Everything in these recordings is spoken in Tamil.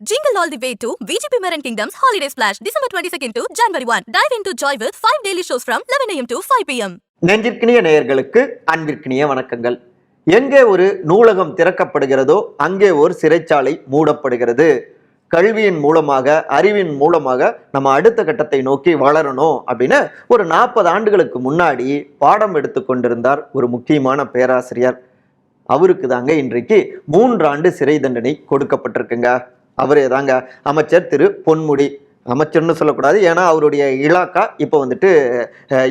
Jingle all the way to VGP Marin Kingdom's Holiday Splash, December 22nd to January 1. Dive into joy with 5 daily shows from 11 a.m. to 5 p.m. நெஞ்சிற்கினிய நேயர்களுக்கு அன்பிற்கினிய வணக்கங்கள் எங்கே ஒரு நூலகம் திறக்கப்படுகிறதோ அங்கே ஒரு சிறைச்சாலை மூடப்படுகிறது கல்வியின் மூலமாக அறிவின் மூலமாக நம்ம அடுத்த கட்டத்தை நோக்கி வளரணும் அப்படின்னு ஒரு நாற்பது ஆண்டுகளுக்கு முன்னாடி பாடம் எடுத்து கொண்டிருந்தார் ஒரு முக்கியமான பேராசிரியர் அவருக்கு தாங்க இன்றைக்கு மூன்றாண்டு சிறை தண்டனை கொடுக்கப்பட்டிருக்குங்க அவரே தாங்க அமைச்சர் திரு பொன்முடி. அமைச்சர்னு சொல்லக்கூடாது ஏன்னா அவருடைய இலாக்கா இப்போ வந்துட்டு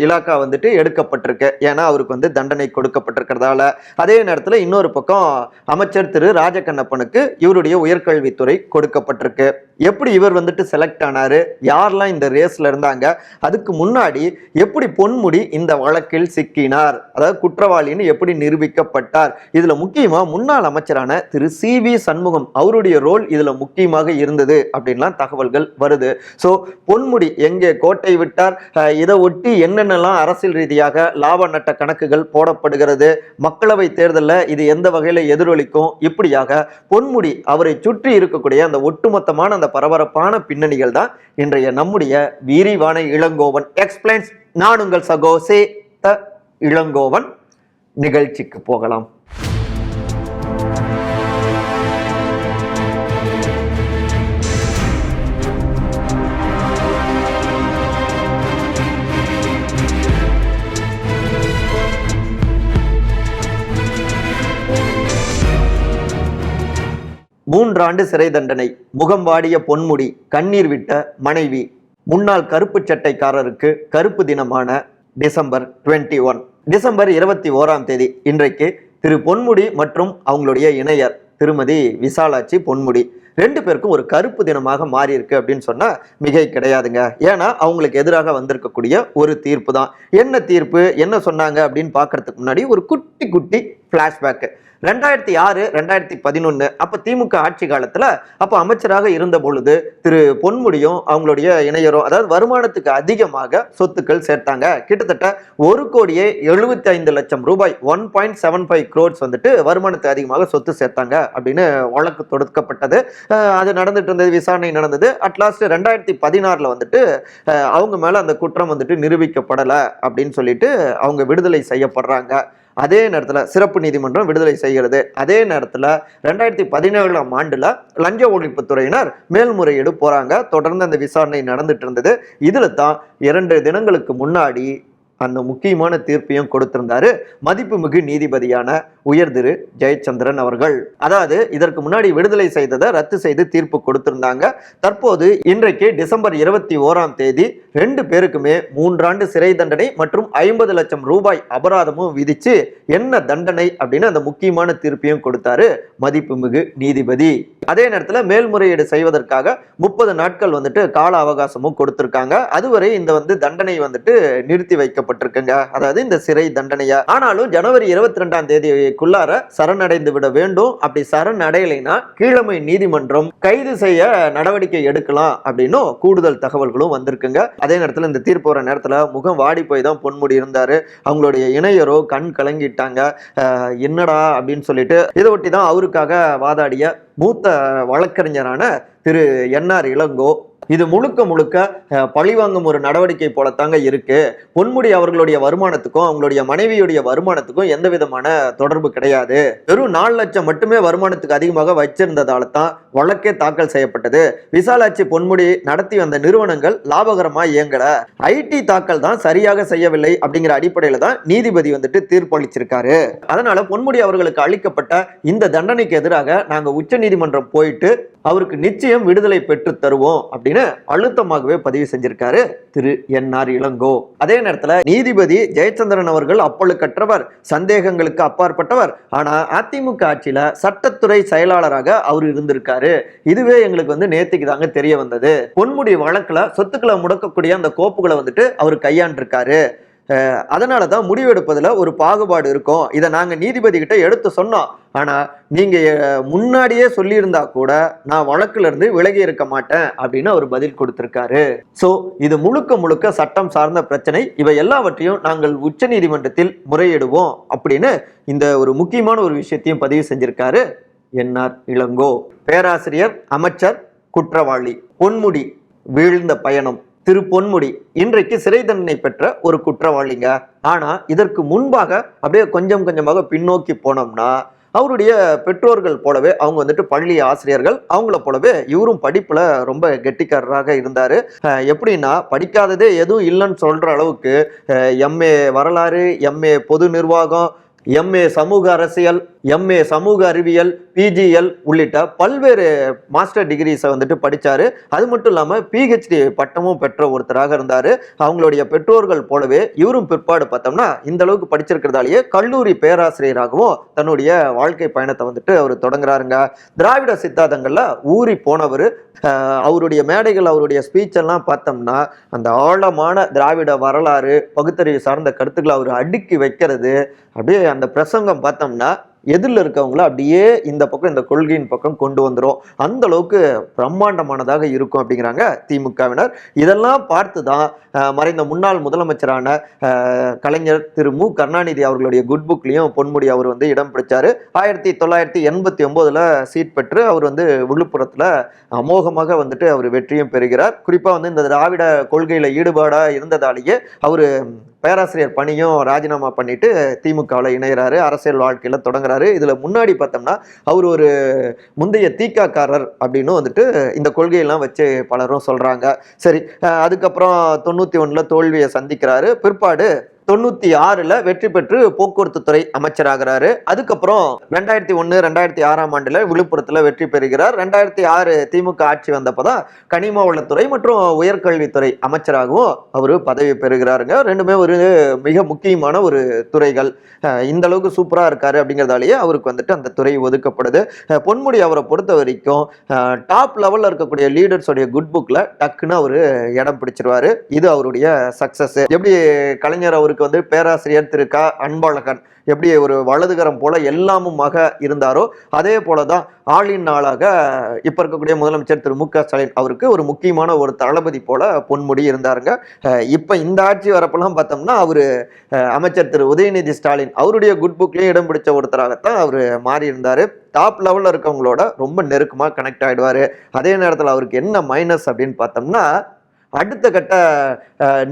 இலாக்கா வந்துட்டு எடுக்கப்பட்டிருக்கு. ஏன்னா அவருக்கு வந்து தண்டனை கொடுக்கப்பட்டிருக்கிறதால. அதே நேரத்தில் இன்னொரு பக்கம் அமைச்சர் திரு ராஜகண்ணப்பனுக்கு இவருடைய உயர்கல்வித்துறை கொடுக்கப்பட்டிருக்கு. எப்படி இவர் வந்துட்டு செலக்ட் ஆனாரு? யாரெல்லாம் இந்த ரேஸ்ல இருந்தாங்க? அதுக்கு முன்னாடி எப்படி பொன்முடி இந்த வழக்கில் சிக்கினார்? அதாவது குற்றவாளின்னு எப்படி நிரூபிக்கப்பட்டார்? இதில் முக்கியமாக முன்னாள் அமைச்சரான திரு சி வி சண்முகம் அவருடைய ரோல் இதில் முக்கியமாக இருந்தது அப்படின்லாம் தகவல்கள் வருது. ஸோ பொன்முடி எங்கே கோட்டை விட்டார்? இதை ஒட்டி என்னென்னலாம் அரசியல் ரீதியாக லாப நட்ட கணக்குகள் போடப்படுகிறது? மக்களவை தேர்தலில் இது எந்த வகையில் எதிரொலிக்கும்? இப்படியாக பொன்முடி அவரை சுற்றி இருக்கக்கூடிய அந்த ஒட்டுமொத்தமான அந்த பரபரப்பான பின்னணிகள் தான் இன்றைய நம்முடைய விரிவான இளங்கோவன். எக்ஸ்பிளைன்ஸ் நான் உங்கள் சகோசே த இளங்கோவன். நிகழ்ச்சிக்கு போகலாம். மூன்றாண்டு சிறை தண்டனை. முகம் வாடிய பொன்முடி கண்ணீர் விட்ட மனைவி. முன்னாள் கருப்பு சட்டைக்காரருக்கு கருப்பு தினமான டிசம்பர் 21 ஒன். டிசம்பர் இருபத்தி ஓராம் தேதி இன்றைக்கு திரு பொன்முடி மற்றும் அவங்களுடைய இணையர் திருமதி விசாலாட்சி பொன்முடி. ரெண்டு பேருக்கும் ஒரு கருப்பு தினமாக மாறி இருக்கு அப்படின்னு சொன்னா மிகை கிடையாதுங்க. ஏன்னா அவங்களுக்கு எதிராக வந்திருக்கக்கூடிய ஒரு தீர்ப்பு தான். என்ன தீர்ப்பு என்ன சொன்னாங்க அப்படின்னு பார்க்கறதுக்கு முன்னாடி ஒரு குட்டி குட்டி ஃப்ளாஷ்பேக்கு ரெண்டாயிரத்தி ஆறு ரெண்டாயிரத்தி பதினொன்று அப்போ திமுக ஆட்சி காலத்தில் அப்போ அமைச்சராக இருந்த பொழுது திரு பொன்முடியும் அவங்களுடைய இணையரும் அதாவது வருமானத்துக்கு அதிகமாக சொத்துக்கள் சேர்த்தாங்க. கிட்டத்தட்ட ஒரு கோடியே எழுபத்தி ஐந்து லட்சம் ரூபாய் one point seven five crores வந்துட்டு வருமானத்துக்கு அதிகமாக சொத்து சேர்த்தாங்க அப்படின்னு வழக்கு தொடுக்கப்பட்டது. அது நடந்துட்டு இருந்தது விசாரணை நடந்தது. அட்லாஸ்ட் ரெண்டாயிரத்தி பதினாறில் வந்துட்டு அவங்க மேலே அந்த குற்றம் வந்துட்டு நிரூபிக்கப்படலை அப்படின்னு சொல்லிட்டு அவங்க விடுதலை செய்யப்படுறாங்க. அதே நேரத்தில் சிறப்பு நீதிமன்றம் விடுதலை செய்கிறது. அதே நேரத்தில் ரெண்டாயிரத்தி பதினேழாம் ஆண்டில் லஞ்ச ஒழிப்புத்துறையினர் மேல்முறையீடு போகிறாங்க தொடர்ந்து அந்த விசாரணை நடந்துட்டு இருந்தது. இதில் தான் இரண்டு தினங்களுக்கு முன்னாடி அந்த முக்கியமான தீர்ப்பையும் கொடுத்திருந்தாரு. மதிப்புமிகு நீதிபதியான உயர் திரு ஜெயச்சந்திரன் அவர்கள். அதாவது இதற்கு முன்னாடி விடுதலை செய்ததை ரத்து செய்து தீர்ப்பு கொடுத்திருந்தாங்க. தற்போது இன்றைக்கு டிசம்பர் இருபத்தி ஓராம் தேதி ரெண்டு பேருக்குமே மூன்றாண்டு சிறை தண்டனை மற்றும் ஐம்பது லட்சம் ரூபாய் அபராதமும் விதிச்சு என்ன தண்டனை அப்படின்னு அந்த முக்கியமான தீர்ப்பையும் கொடுத்தாரு மதிப்புமிகு நீதிபதி. அதே நேரத்தில் மேல்முறையீடு செய்வதற்காக முப்பது நாட்கள் வந்துட்டு கால அவகாசமும் கொடுத்திருக்காங்க. அதுவரை இந்த வந்து தண்டனை வந்துட்டு நிறுத்தி வைக்கப்பட்டிருக்குங்க அதாவது இந்த சிறை தண்டனையா? ஆனாலும் ஜனவரி இருபத்தி ரெண்டாம் தேதிக்குள்ளார சரணடைந்து விட வேண்டும். அப்படி சரண் அடையலைன்னா கீழமை நீதிமன்றம் கைது செய்ய நடவடிக்கை எடுக்கலாம் அப்படின்னும் கூடுதல் தகவல்களும் வந்திருக்குங்க. அதே நேரத்தில் இந்த தீர்ப்பு வர நேரத்தில் முகம் வாடி போய் தான் பொன்முடி இருந்தாரு. அவங்களுடைய இணையரோ கண் கலங்கிட்டாங்க. என்னடா அப்படின்னு சொல்லிட்டு இதை ஒட்டி தான் அவருக்காக வாதாடிய மூத்த வழக்கறிஞரான திரு என்ஆர் இளங்கோ இது முழுக்க முழுக்க பழிவாங்கும் ஒரு நடவடிக்கை போலத்தாங்க இருக்கு. பொன்முடி அவர்களுடைய வருமானத்துக்கும் அவங்களுடைய மனைவியுடைய வருமானத்துக்கும் எந்த விதமான தொடர்பு கிடையாது. வெறும் நாலு லட்சம் மட்டுமே வருமானத்துக்கு அதிகமாக வச்சிருந்ததால தான் வழக்கே தாக்கல் செய்யப்பட்டது. விசாலாட்சி பொன்முடி நடத்தி வந்த நிறுவனங்கள் லாபகரமாக இயங்கல. ஐடி தாக்கல் தான் சரியாக செய்யவில்லை அப்படிங்கிற அடிப்படையில் தான் நீதிபதி வந்துட்டு தீர்ப்பளிச்சிருக்காரு அதனால பொன்முடி அவர்களுக்கு அளிக்கப்பட்ட இந்த தண்டனைக்கு எதிராக நாங்கள் உச்ச நீதிமன்றம் போயிட்டு அவருக்கு நிச்சயம் விடுதலை பெற்று தருவோம் அப்படின்னு அழுத்தமாகவே பதிவு செஞ்சிருக்காரு திரு என் ஆர் இளங்கோ. அதே நேரத்தில் நீதிபதி ஜெயச்சந்திரன் அவர்கள் அப்பழுக்கற்றவர் சந்தேகங்களுக்கு அப்பாற்பட்டவர். ஆனால் அதிமுக ஆட்சியில் சட்டத்துறை செயலாளராக அவர் இருந்திருக்காரு. இதுவே எங்களுக்கு வந்து நேத்திக்கு தாங்க தெரிய வந்தது. பொன்முடி வழக்குல சொத்துக்களை முடக்கக்கூடிய அந்த கோப்புகளை வந்துட்டு அவர் கையாண்டிருக்காரு. அதனால தான் முடிவெடுப்பதில் ஒரு பாகுபாடு இருக்கும். இதை நாங்கள் நீதிபதி கிட்ட எடுத்து சொன்னோம். ஆனால் நீங்கள் முன்னாடியே சொல்லியிருந்தா கூட நான் வழக்குல இருந்து விலகி இருக்க மாட்டேன் அப்படின்னு அவர் பதில் கொடுத்துருக்காரு. ஸோ இது முழுக்க முழுக்க சட்டம் சார்ந்த பிரச்சனை. இவை எல்லாவற்றையும் நாங்கள் உச்ச நீதிமன்றத்தில் முறையிடுவோம் அப்படின்னு இந்த ஒரு முக்கியமான ஒரு விஷயத்தையும் பதிவு செஞ்சிருக்காரு. N R Elango? பேராசிரியர் அமைச்சர் குற்றவாளி. பொன்முடி வீழ்ந்த பயணம். திரு பொன்முடி இன்றைக்கு சிறை தண்டனை பெற்ற ஒரு குற்றவாளிங்க. ஆனா இதற்கு முன்பாக அப்படியே கொஞ்சம் கொஞ்சமாக பின்னோக்கி போனோம்னா அவருடைய பெற்றோர்கள் போலவே அவங்க வந்துட்டு பள்ளி ஆசிரியர்கள் அவங்கள போலவே இவரும் படிப்புல ரொம்ப கெட்டிக்காரராக இருந்தார். எப்படின்னா படிக்காததே எதுவும் இல்லைன்னு சொல்ற அளவுக்கு எம்ஏ வரலாறு எம்ஏ பொது நிர்வாகம் எம்ஏ சமூக அரசியல் எம்ஏ சமூக அறிவியல் பிஜிஎல் உள்ளிட்ட பல்வேறு மாஸ்டர் டிகிரிஸை வந்துட்டு படிச்சாரு. அது மட்டும் இல்லாமல் பிஹெச்டி பட்டமும் பெற்ற ஒருத்தராக இருந்தார். அவங்களுடைய பெற்றோர்கள் போலவே இவரும் பிற்பாடு பார்த்தோம்னா இந்த அளவுக்கு படிச்சிருக்கிறதாலேயே கல்லூரி பேராசிரியராகவும் தன்னுடைய வாழ்க்கை பயணத்தை வந்துட்டு அவர் தொடங்குறாருங்க. திராவிட சித்தாந்தங்களில் ஊறி போனவர். அவருடைய மேடைகள் அவருடைய ஸ்பீச் எல்லாம் பார்த்தோம்னா அந்த ஆழமான திராவிட வரலாறு பகுத்தறிவு சார்ந்த கருத்துக்களை அவர் அடுக்கி வைக்கிறது. அப்படியே அந்த பிரசங்கம் பார்த்தோம்னா எதிரில் இருக்கவங்கள அப்படியே இந்த பக்கம் இந்த கொள்கையின் பக்கம் கொண்டு வந்துடும் அந்த அளவுக்கு பிரம்மாண்டமானதாக இருக்கும் அப்படிங்கிறாங்க திமுகவினர். இதெல்லாம் பார்த்து தான் மறைந்த முன்னாள் முதலமைச்சரான கலைஞர் திரு மு. கருணாநிதி அவர்களுடைய குட் புக்லையும் பொன்முடி அவர் வந்து இடம் பிடிச்சாரு. ஆயிரத்தி தொள்ளாயிரத்தி எண்பத்தி ஒன்பதுல சீட் பெற்று அவர் வந்து விழுப்புரத்தில் அமோகமாக வந்துட்டு அவர் வெற்றியும் பெறுகிறார். குறிப்பாக வந்து இந்த திராவிட கொள்கையில் ஈடுபாடாக இருந்ததாலேயே அவர் பேராசிரியர் பணியும் ராஜினாமா பண்ணிட்டு திமுகவில் இணைகிறாரு அரசியல் வாழ்க்கையில் தொடங்குறாரு. இதில் முன்னாடி பார்த்தோம்னா அவர் ஒரு முந்தைய தீக்காக்காரர் அப்படின்னு வந்துட்டு இந்த கொள்கையெல்லாம் வச்சு பலரும் சொல்கிறாங்க சரி அதுக்கப்புறம் தொண்ணூற்றி ஒன்றில் தோல்வியை சந்திக்கிறாரு. பிற்பாடு தொண்ணூத்தி ஆறுல வெற்றி பெற்று போக்குவரத்து துறை அமைச்சராகிறாரு. அதுக்கப்புறம் ரெண்டாயிரத்தி ஒன்னு ரெண்டாயிரத்தி ஆறாம் ஆண்டுல விழுப்புரத்துல வெற்றி பெறுகிறார். ரெண்டாயிரத்தி ஆறு திமுக ஆட்சி வந்தப்பதான் கனிம வளத்துறை மற்றும் உயர்கல்வித்துறை அமைச்சராகவும் அவர் பதவி பெறுகிறாருங்க. ரெண்டுமே ஒரு மிக முக்கியமான ஒரு துறைகள். இந்த அளவுக்கு சூப்பரா இருக்காரு அப்படிங்கிறதாலேயே அவருக்கு வந்துட்டு அந்த துறை ஒதுக்கப்படுது. பொன்முடி அவரை பொறுத்த வரைக்கும் டாப் லெவல்ல இருக்கக்கூடிய லீடர்ஸோடைய குட் புக்ல டக்குன்னு அவரு இடம் பிடிச்சிருவாரு. இது அவருடைய சக்சஸ் எப்படி கலைஞர் அவருக்கு வந்து பேராசிரியர் திரு க. அன்பழகன் எப்படி ஒரு வலதுகரம் போல எல்லாமுமாக இருந்தாரோ அதே போல தான் ஆளின் நாளாக இப்போ இருக்கக்கூடிய முதலமைச்சர் திரு மு க. ஸ்டாலின் அவருக்கு ஒரு முக்கியமான ஒரு தளபதி போல பொன்முடி இருந்தாருங்க. இப்போ இந்த ஆட்சி வரப்பெல்லாம் பார்த்தோம்னா அவரு அமைச்சர் திரு உதயநிதி ஸ்டாலின் அவருடைய குட் புக்லயும் இடம் பிடிச்ச ஒருத்தராகத்தான் அவர் மாறி இருந்தார் டாப் லெவலில் இருக்கவங்களோட ரொம்ப நெருக்கமாக கனெக்ட் ஆகிடுவார் அதே நேரத்தில் அவருக்கு என்ன மைனஸ் அப்படின்னு பார்த்தோம்னா அடுத்த கட்ட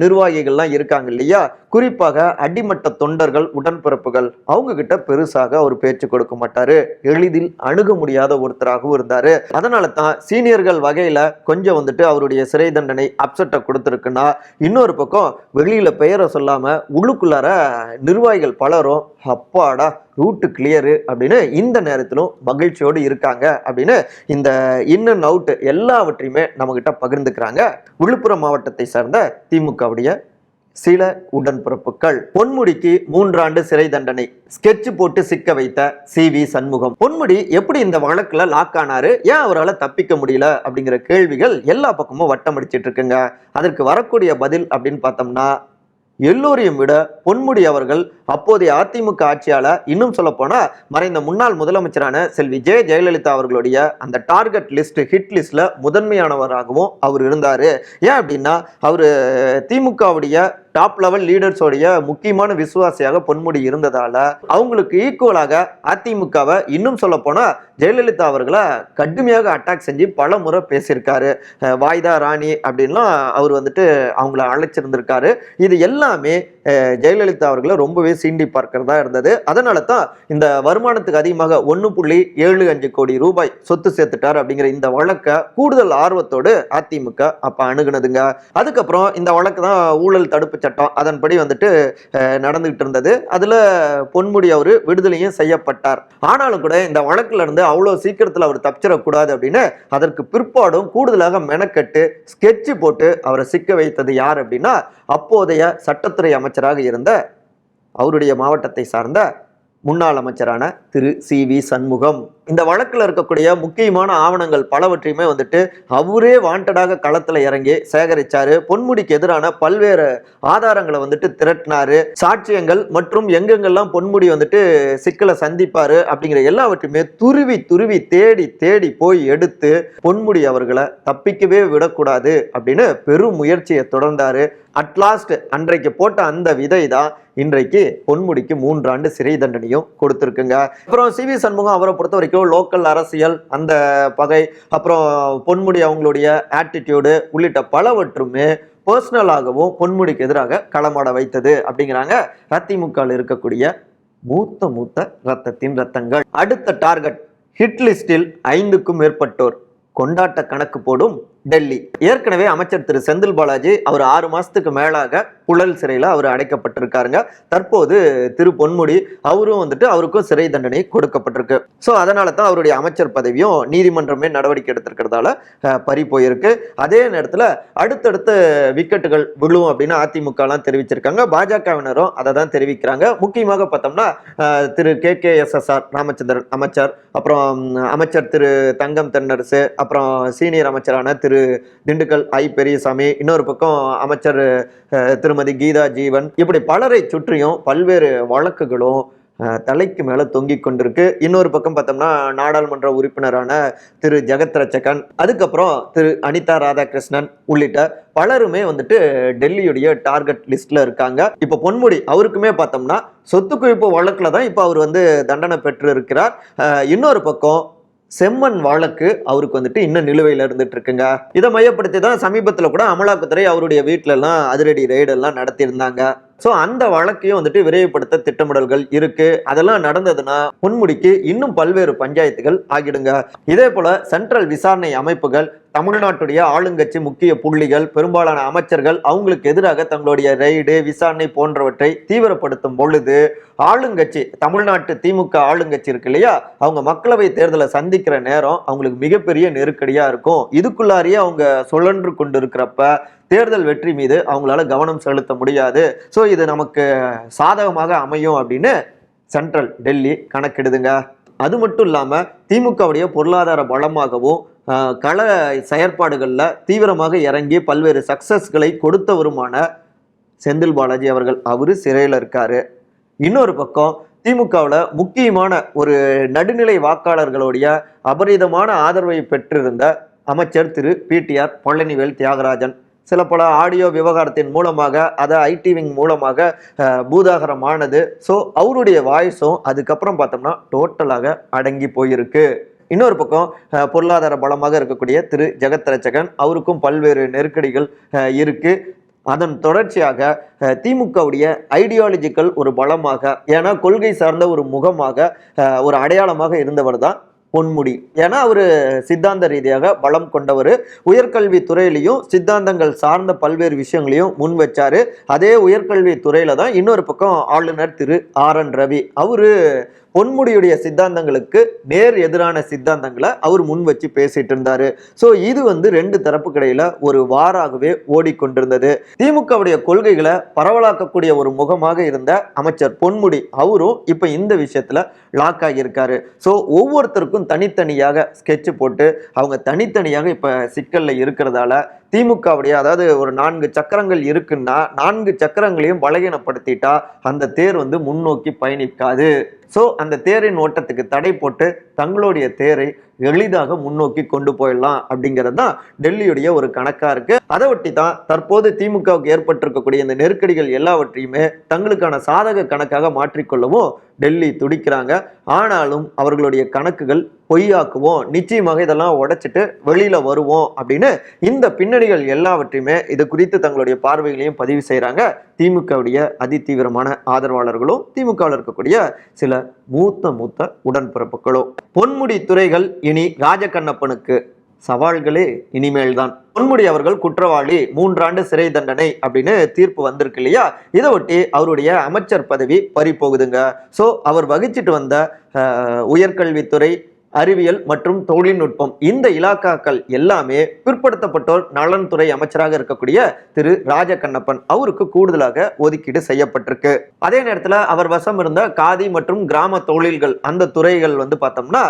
நிர்வாகிகள்லாம் இருக்காங்க இல்லையா? குறிப்பாக அடிமட்ட தொண்டர்கள் உடன்பிறப்புகள் அவங்க கிட்ட பெருசாக அவர் பேச்சு கொடுக்க மாட்டாரு. எளிதில் அணுக முடியாத ஒருத்தராகவும் இருந்தாரு. அதனால தான் சீனியர்கள் வகையில கொஞ்சம் வந்துட்டு அவருடைய சிறை தண்டனை அப்செட்டை கொடுத்துருக்குன்னா இன்னொரு பக்கம் வெளியில பெயரை சொல்லாம உள்ளுக்குள்ளார நிர்வாகிகள் பலரும் அப்பாடா ரூட்டு கிளியரு அப்படின்னு இந்த நேரத்திலும் மகிழ்ச்சியோடு இருக்காங்க அப்படின்னு இந்த இன் அண்ட் அவுட் எல்லாவற்றையுமே நம்மகிட்ட பகிர்ந்துக்கிறாங்க. விழுப்புரம் மாவட்டத்தை சார்ந்த திமுகவுடைய சில உடன்பிறப்புகள். பொன்முடிக்கு மூன்றாண்டு சிறை தண்டனை. ஸ்கெட்ச் போட்டு சிக்க வைத்த சி வி சண்முகம். பொன்முடி எப்படி இந்த வழக்குல லாக் ஆனாரு? ஏன் அவரால் தப்பிக்க முடியல? அப்படிங்கிற கேள்விகள் எல்லா பக்கமும் வட்டம் அடிச்சிட்டு இருக்குங்க. அதற்கு வரக்கூடிய பதில் அப்படின்னு பார்த்தோம்னா எல்லோரையும் விட பொன்முடி அவர்கள் அப்போதைய அதிமுக ஆட்சியாளர் இன்னும் சொல்ல மறைந்த முன்னாள் முதலமைச்சரான செல்வி ஜெய ஜெயலலிதா அவர்களுடைய அந்த டார்கெட் லிஸ்ட் ஹிட் லிஸ்ட்ல முதன்மையானவராகவும் அவர் இருந்தார். ஏன் அப்படின்னா அவர் திமுகவுடைய டாப் லெவல் லீடர்ஸோடைய முக்கியமான விசுவாசியாக பொன்முடி இருந்ததால அவங்களுக்கு ஈக்குவலாக அதிமுகவை இன்னும் சொல்ல போனா ஜெயலலிதா அவர்களை கடுமையாக அட்டாக் செஞ்சு பல முறை பேசியிருக்காரு வாய்தா ராணி அப்படின்லாம் அவர் வந்துட்டு அவங்கள அழைச்சிருந்திருக்காரு. இது எல்லாமே ஜெயலலிதா அவர்களை ரொம்பவே சீண்டி பார்க்கிறதா இருந்தது. அதனால தான் இந்த வருமானத்துக்கு அதிகமாக ஒன்று புள்ளி ஏழு அஞ்சு கோடி ரூபாய் சொத்து சேர்த்துட்டார் அப்படிங்கிற இந்த வழக்கை கூடுதல் ஆர்வத்தோடு அதிமுக அப்போ அணுகுனதுங்க. அதுக்கப்புறம் இந்த வழக்கு தான் ஊழல் தடுப்பு சட்டம் அதன்படி வந்துட்டு நடந்துகிட்டு இருந்தது. அதில் பொன்முடி அவர் விடுதலையும் செய்யப்பட்டார். ஆனாலும் கூட இந்த வழக்குல இருந்து அவ்வளோ சீக்கிரத்தில் அவர் தப்பிச்சிடக்கூடாது அப்படின்னு அதற்கு பிற்பாடும் கூடுதலாக மெனக்கட்டு ஸ்கெட்ச் போட்டு அவரை சிக்க வைத்தது யார் அப்படின்னா அப்போதைய சட்டத்துறை அமைச்சர் அமைச்சராக இருந்த அவருடைய மாவட்டத்தை சார்ந்த முன்னாள் அமைச்சரான திரு சி வி சண்முகம். இந்த வழக்கில் இருக்கக்கூடிய முக்கியமான ஆவணங்கள் பலவற்றையுமே வந்துட்டு அவரே வாண்டடாக களத்தில் இறங்கி சேகரிச்சாரு. பொன்முடிக்கு எதிரான பல்வேறு ஆதாரங்களை வந்துட்டு திரட்டினாரு. சாட்சியங்கள் மற்றும் எங்கெங்கெல்லாம் பொன்முடி வந்துட்டு சிக்கலை சந்திப்பாரு அப்படிங்கிற எல்லாவற்றையுமே துருவி துருவி தேடி தேடி போய் எடுத்து பொன்முடி அவர்களை தப்பிக்கவே விடக்கூடாது அப்படின்னு பெரும் முயற்சியை தொடர்ந்தாரு. அட்லாஸ்ட் அன்றைக்கு போட்ட அந்த விதை தான் இன்றைக்கு பொன்முடிக்கு மூன்றாண்டு சிறை தண்டனையும் கொடுத்துருக்குங்க. அப்புறம் சி வி சண்முகம் அவரை பொறுத்த வரைக்கும் பொறுத்தவரைக்கும் லோக்கல் அரசியல் அந்த பகை அப்புறம் பொன்முடி அவங்களுடைய ஆட்டிடியூடு உள்ளிட்ட பலவற்றுமே பர்சனலாகவும் பொன்முடிக்கு எதிராக களமாட வைத்தது அப்படிங்கிறாங்க அதிமுகவில் இருக்கக்கூடிய மூத்த மூத்த ரத்தத்தின் ரத்தங்கள். அடுத்த டார்கெட் ஹிட் லிஸ்டில் ஐந்துக்கும் மேற்பட்டோர் கொண்டாட்ட கணக்கு போடும் டெல்லி. ஏற்கனவே அமைச்சர் திரு. செந்தில் பாலாஜி அவர் ஆறு மாசத்துக்கு மேலாக புழல் சிறையில் அவர் அடைக்கப்பட்டிருக்காருங்க. தற்போது திரு. பொன்முடி அவரும் வந்துட்டு அவருக்கும் சிறை தண்டனை கொடுக்கப்பட்டிருக்கு. ஸோ அதனால தான் அவருடைய அமைச்சர் பதவியும் நீதிமன்றமே நடவடிக்கை எடுத்திருக்கிறதால பறி போயிருக்கு. அதே நேரத்தில் அடுத்தடுத்த விக்கெட்டுகள் விழும் அப்படின்னு அதிமுகலாம் தெரிவிச்சிருக்காங்க. பாஜகவினரும் அதை தான் தெரிவிக்கிறாங்க. முக்கியமாக பார்த்தோம்னா திரு. K. K. S. S. R. Ramachandran அமைச்சர். அப்புறம் அமைச்சர் திரு. தங்கம் தென்னரசு அப்புறம் சீனியர் அமைச்சரான திரு. திண்டுக்கல் ஐ பெரியசாமி இன்னொரு பக்கம் அமைச்சர் திருமதி கீதா ஜீவன். இப்படி பலரை சுற்றியும் பல்வேறு வழக்குகளும் தலைக்கு மேலே தொங்கிக் கொண்டிருக்கு. இன்னொரு பக்கம் பார்த்தோம்னா நாடாளுமன்ற உறுப்பினரான திரு. ஜெகத் ரச்சகன் அதுக்கப்புறம் திரு. அனிதா ராதாகிருஷ்ணன் உள்ளிட்ட பலருமே வந்துட்டு டெல்லியுடைய டார்கெட் லிஸ்ட்ல இருக்காங்க. இப்போ பொன்முடி அவருக்குமே பார்த்தோம்னா சொத்து குவிப்பு வழக்கில் தான் இப்போ அவர் வந்து தண்டனை பெற்று இருக்கிறார் இன்னொரு பக்கம் செம்மண் வழக்கு அவருக்கு வந்துட்டு இன்னும் நிலுவையில் இருந்துட்டு இருக்குங்க. இதை மையப்படுத்தி தான் சமீபத்தில் கூட அமலாக்கத்துறை அவருடைய வீட்டிலலாம் அதிரடி ரெய்டெல்லாம் நடத்தியிருந்தாங்க. ஸோ அந்த வழக்கையும் வந்துட்டு விரைவுபடுத்த திட்டமிடல்கள் இருக்கு. அதெல்லாம் நடந்ததுன்னா பொன்முடிக்கு இன்னும் பல்வேறு பஞ்சாயத்துகள் ஆகிடுங்க. இதே போல சென்ட்ரல் விசாரணை அமைப்புகள் தமிழ்நாட்டுடைய ஆளுங்கட்சி முக்கிய புள்ளிகள் பெரும்பாலான அமைச்சர்கள் அவங்களுக்கு எதிராக தங்களுடைய ரெய்டு விசாரணை போன்றவற்றை தீவிரப்படுத்தும் பொழுது ஆளுங்கட்சி தமிழ்நாட்டு திமுக ஆளுங்கட்சி இருக்கு இல்லையா? அவங்க மக்களவை தேர்தலை சந்திக்கிற நேரம் அவங்களுக்கு மிகப்பெரிய நெருக்கடியா இருக்கும். இதுக்குள்ளாரியே அவங்க சுழன்று கொண்டு இருக்கிறப்ப தேர்தல் வெற்றி மீது அவங்களால கவனம் செலுத்த முடியாது. ஸோ இது நமக்கு சாதகமாக அமையும் அப்படின்னு சென்ட்ரல் டெல்லி கணக்கெடுதுங்க. அது மட்டும் இல்லாமல் திமுகவுடைய பொருளாதார பலமாகவும் கள செயற்பாடுகளில் தீவிரமாக இறங்கி பல்வேறு சக்சஸ்களை கொடுத்தவருமான செந்தில் பாலாஜி அவர்கள். அவர் சிறையில் இருக்கார். இன்னொரு பக்கம் திமுகவில் முக்கியமான ஒரு நடுநிலை வாக்காளர்களுடைய அபரிதமான ஆதரவை பெற்றிருந்த அமைச்சர் திரு பிடிஆர் பழனிவேல் தியாகராஜன். சில பல ஆடியோ விவகாரத்தின் மூலமாக அதை ஐடி விங் மூலமாக பூதாகரமானது. ஸோ அவருடைய வாய்ஸும் அதுக்கப்புறம் பார்த்தோம்னா டோட்டலாக அடங்கி போயிருக்கு. இன்னொரு பக்கம் பொருளாதார பலமாக இருக்கக்கூடிய திரு. ஜெகத் ரட்சகன் அவருக்கும் பல்வேறு நெருக்கடிகள் இருக்குது அதன் தொடர்ச்சியாக திமுகவுடைய ஐடியாலஜிக்கல் ஒரு பலமாக ஏன்னா கொள்கை சார்ந்த ஒரு முகமாக ஒரு அடையாளமாக இருந்தவர் தான் பொன்முடி. ஏன்னா அவர் சித்தாந்த ரீதியாக பலம் கொண்டவர். உயர்கல்வி துறையிலையும் சித்தாந்தங்கள் சார்ந்த பல்வேறு விஷயங்களையும் முன் வச்சாரு. அதே உயர்கல்வி துறையில தான் இன்னொரு பக்கம் ஆளுநர் திரு. ஆர். என். ரவி. அவரு பொன்முடியுடைய சித்தாந்தங்களுக்கு நேர் எதிரான சித்தாந்தங்களை அவர் முன் வச்சு பேசிட்டு இருந்தாரு. ஸோ இது வந்து ரெண்டு தரப்பு இடையில ஒரு வாராகவே ஓடிக்கொண்டிருந்தது. திமுகவுடைய கொள்கைகளை பரவலாக்கக்கூடிய ஒரு முகமாக இருந்த அமைச்சர் பொன்முடி அவரும் இப்போ இந்த விஷயத்துல லாக் ஆகியிருக்காரு. ஸோ ஒவ்வொருத்தருக்கும் தனித்தனியாக ஸ்கெட்ச் போட்டு அவங்க தனித்தனியாக இப்போ சிக்கலில் இருக்கிறதால திமுகவுடைய அதாவது ஒரு நான்கு சக்கரங்கள் இருக்குன்னா நான்கு சக்கரங்களையும் பலகீனப்படுத்திட்டா அந்த தேர் வந்து முன்னோக்கி பயணிக்காது. ஸோ அந்த தேரின் ஓட்டத்துக்கு தடை போட்டு தங்களுடைய தேரை எளிதாக முன்னோக்கி கொண்டு போயிடலாம் அப்படிங்கிறது தான் டெல்லியுடைய ஒரு கணக்காக இருக்கு. அதை ஒட்டி தான் தற்போது திமுகவுக்கு ஏற்பட்டிருக்கக்கூடிய இந்த நெருக்கடிகள் எல்லாவற்றையுமே தங்களுக்கான சாதக கணக்காக மாற்றிக்கொள்ளவும் டெல்லி துடிக்கிறாங்க. ஆனாலும் அவர்களுடைய கணக்குகள் பொய்யாக்குவோம். நிச்சயமாக இதெல்லாம் உடைச்சிட்டு வெளியில வருவோம் அப்படின்னு இந்த பின்னணிகள் எல்லாவற்றையுமே இது குறித்து தங்களுடைய பார்வைகளையும் பதிவு செய்கிறாங்க திமுகவுடைய அதிதீவிரமான ஆதரவாளர்களும் திமுகவில் இருக்கக்கூடிய சில மூத்த மூத்த உடன்பிறப்புகளும் பொன்முடி துறைகள் இனி ராஜகண்ணப்பனுக்கு சவால்களே இனிமேல் தான் பொன்முடி அவர்கள் குற்றவாளி மூன்றாண்டு சிறை தண்டனை அப்படின்னு தீர்ப்பு வந்திருக்கு இல்லையா? இதை ஒட்டி அவருடைய அமைச்சர் பதவி பறி போகுதுங்க ஸோ அவர் வகிச்சிட்டு வந்த உயர்கல்வித்துறை அறிவியல் மற்றும் தொழில்நுட்பம் இந்த இலாக்காக்கள் எல்லாமே பிற்படுத்தப்பட்டோர் நலன்துறை அமைச்சராக இருக்கக்கூடிய திரு ராஜகண்ணப்பன் அவருக்கு கூடுதலாக ஒதுக்கீடு செய்யப்பட்டிருக்கு. அதே நேரத்தில் அவர் வசம் இருந்த காதி மற்றும் கிராம தொழில்கள் அந்த துறைகள் வந்து பார்த்தோம்னா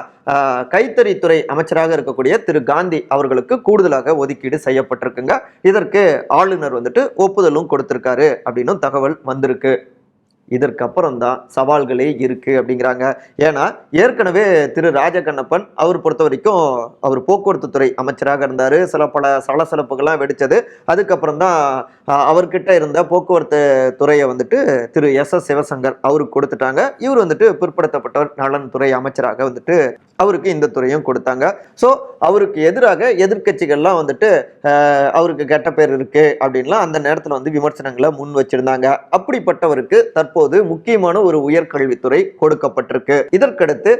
கைத்தறித்துறை அமைச்சராக இருக்கக்கூடிய திரு காந்தி அவர்களுக்கு கூடுதலாக ஒதுக்கீடு செய்யப்பட்டிருக்குங்க. இதற்கு ஆளுநர் வந்துட்டு ஒப்புதலும் கொடுத்திருக்காரு அப்படின்னும் தகவல் வந்திருக்கு. இதற்கப்புறம் தான் சவால்களே இருக்குது அப்படிங்கிறாங்க. ஏன்னா ஏற்கனவே திரு ராஜகண்ணப்பன் அவர் பொறுத்த வரைக்கும் அவர் போக்குவரத்து துறை அமைச்சராக இருந்தார். சில பல சலசலப்புகள்லாம் வெடிச்சது. அதுக்கப்புறம் தான் அவர்கிட்ட இருந்த போக்குவரத்து துறையை வந்துட்டு திரு எஸ் எஸ் சிவசங்கர் அவருக்கு கொடுத்துட்டாங்க. இவர் வந்துட்டு பிற்படுத்தப்பட்டவர் நலன்துறை அமைச்சராக வந்துட்டு அவருக்கு இந்த துறையும் கொடுத்தாங்க. ஸோ அவருக்கு எதிராக எதிர்க்கட்சிகள்லாம் வந்துட்டு அவருக்கு கெட்ட பேர் இருக்கு அப்படின்லாம் அந்த நேரத்தில் வந்து விமர்சனங்களை முன் வச்சிருந்தாங்க. அப்படிப்பட்டவருக்கு தற்போது முக்கியமான ஒரு உயர்கல்வித்துறை கொடுக்கப்பட்டிருக்கு. இதற்கடுத்து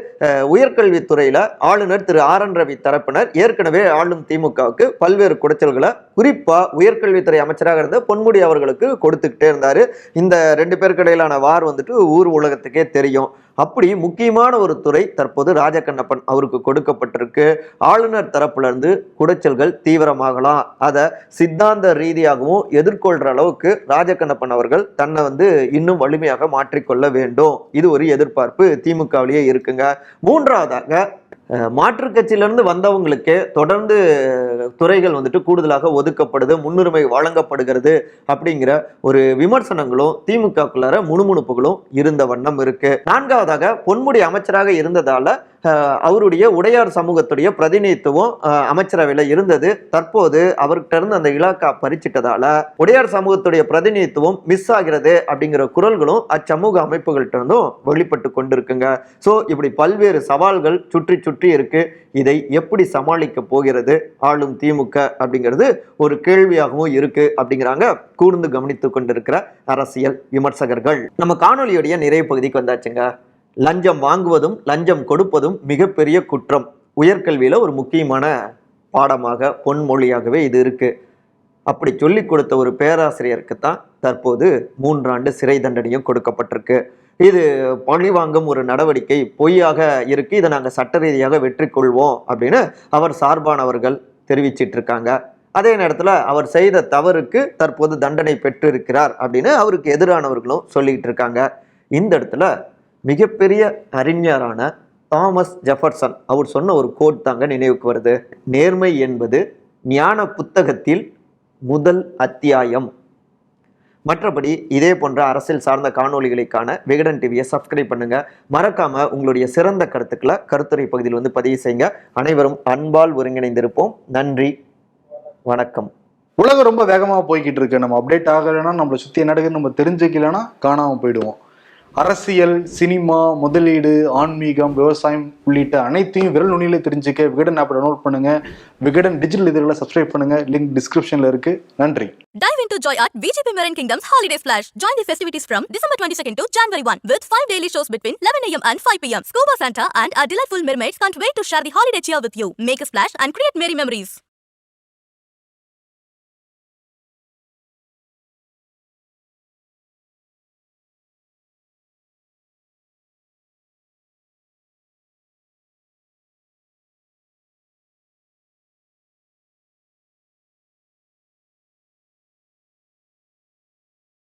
உயர்கல்வித்துறையில் உயர்கல்வித்துறையில ஆளுநர் திரு ஆர் என் ரவி தரப்பினர் ஏற்கனவே ஆளும் திமுகவுக்கு பல்வேறு குடைச்சல்களை குறிப்பா உயர்கல்வித்துறை அமைச்சராக இருந்த பொன்முடி அவர்களுக்கு கொடுத்துக்கிட்டே இருந்தாரு. இந்த ரெண்டு பேருக்கு இடையிலான வார் வந்துட்டு ஊர் உலகத்துக்கே தெரியும். அப்படி முக்கியமான ஒரு துறை தற்போது ராஜகண்ணப்பன் அவருக்கு கொடுக்கப்பட்டிருக்கு. ஆளுநர் தரப்புலருந்து குடைச்சல்கள் தீவிரமாகலாம். அதை சித்தாந்த ரீதியாகவும் எதிர்கொள்கிற அளவுக்கு ராஜகண்ணப்பன் அவர்கள் தன்னை வந்து இன்னும் வலிமையாக மாற்றிக்கொள்ள வேண்டும். இது ஒரு எதிர்பார்ப்பு. திமுகவிலேயே இருக்குங்க. மூன்றாவதாக மாற்றுக் கட்சியிலிருந்து வந்தவங்களுக்கு தொடர்ந்து துறைகள் வந்துட்டு கூடுதலாக ஒதுக்கப்படுது முன்னுரிமை வழங்கப்படுகிறது அப்படிங்கிற ஒரு விமர்சனங்களும் திமுகக்குள்ளார முணுமுணுப்புகளும் இருந்த வண்ணம் இருக்கு. நான்காவதாக பொன்முடி அமைச்சராக இருந்ததால அவருடைய உடையார் சமூகத்துடைய பிரதிநிதித்துவம் அமைச்சரவையில் இருந்தது. தற்போது அவர்கிட்ட இருந்து அந்த இலாக்கா பறிச்சிட்டதால உடையார் சமூகத்துடைய பிரதிநிதித்துவம் மிஸ் ஆகிறது அப்படிங்கிற குரல்களும் அச்சமூக அமைப்புகள்கிட்ட இருந்தும் வெளிப்பட்டு கொண்டிருக்குங்க. ஸோ இப்படி பல்வேறு சவால்கள் சுற்றி சுற்றி இருக்கு. இதை எப்படி சமாளிக்க போகிறது? ஆளும் திமுக அப்படிங்கிறது ஒரு கேள்வியாகவும் இருக்கு அப்படிங்கிறாங்க கூர்ந்து கவனித்து கொண்டிருக்கிற அரசியல் விமர்சகர்கள். நம்ம காணொலியுடைய நிறைய பகுதிக்கு வந்தாச்சுங்க. லஞ்சம் வாங்குவதும் லஞ்சம் கொடுப்பதும் மிகப்பெரிய குற்றம். உயர்கல்வியில் ஒரு முக்கியமான பாடமாக பொன்மொழியாகவே இது இருக்குது அப்படி சொல்லிக் கொடுத்த ஒரு பேராசிரியருக்கு தான் தற்போது மூன்றாண்டு சிறை தண்டனையும் கொடுக்கப்பட்டிருக்கு. இது பழி வாங்கும் ஒரு நடவடிக்கை பொய்யாக இருக்கு. இதை நாங்கள் சட்ட ரீதியாக வெற்றி கொள்வோம் அப்படின்னு அவர் சார்பானவர்கள் தெரிவிச்சிட்டு இருக்காங்க. அதே நேரத்தில் அவர் செய்த தவறுக்கு தற்போது தண்டனை பெற்றிருக்கிறார் அப்படின்னு அவருக்கு எதிரானவர்களும் சொல்லிக்கிட்டு இருக்காங்க. இந்த இடத்துல மிகப்பெரிய அறிஞரான தாமஸ் ஜெஃபர்சன். அவர் சொன்ன ஒரு கோட் தாங்க நினைவுக்கு வருது. நேர்மை என்பது ஞான புத்தகத்தில் முதல் அத்தியாயம். மற்றபடி இதே போன்ற அரசியல் சார்ந்த காணொளிகளுக்கான விகடன் டிவியை சப்ஸ்கிரைப் பண்ணுங்க. மறக்காம உங்களுடைய சிறந்த கருத்துக்களை கருத்துரை பகுதியில் வந்து பதிவு செய்யுங்க. அனைவரும் அன்பால் ஒருங்கிணைந்திருப்போம். நன்றி. வணக்கம். உலகம் ரொம்ப வேகமாக போய்கிட்டு இருக்கு. நம்ம அப்டேட் ஆகலைன்னா நம்மளை சுற்றி என்ன நடக்குதுன்னு நம்ம தெரிஞ்சுக்கலன்னா காணாம போயிடுவோம். அரசியல் சினிமா முதலீடு ஆன்மீகம் விவசாயம் உள்ளிட்ட அனைத்தையும் விரல் நுனியில தெரிஞ்சுக்க விகடன் ஆப் டவுன்லோட் பண்ணுங்க விகடன் டிஜிட்டல் இதழில் சப்ஸ்கிரைப் பண்ணுங்க லிங்க் டிஸ்கிரிப்ஷன்ல இருக்கு நன்றி Dive into Joy Art VGP Marin Kingdom's Holiday Splash. Join the festivities from December 22nd to January 1 with 5 daily shows between 11 a.m. and 5 p.m. Scuba Santa and our delightful mermaids can't wait to share the holiday cheer with you. Make a splash and create merry memories.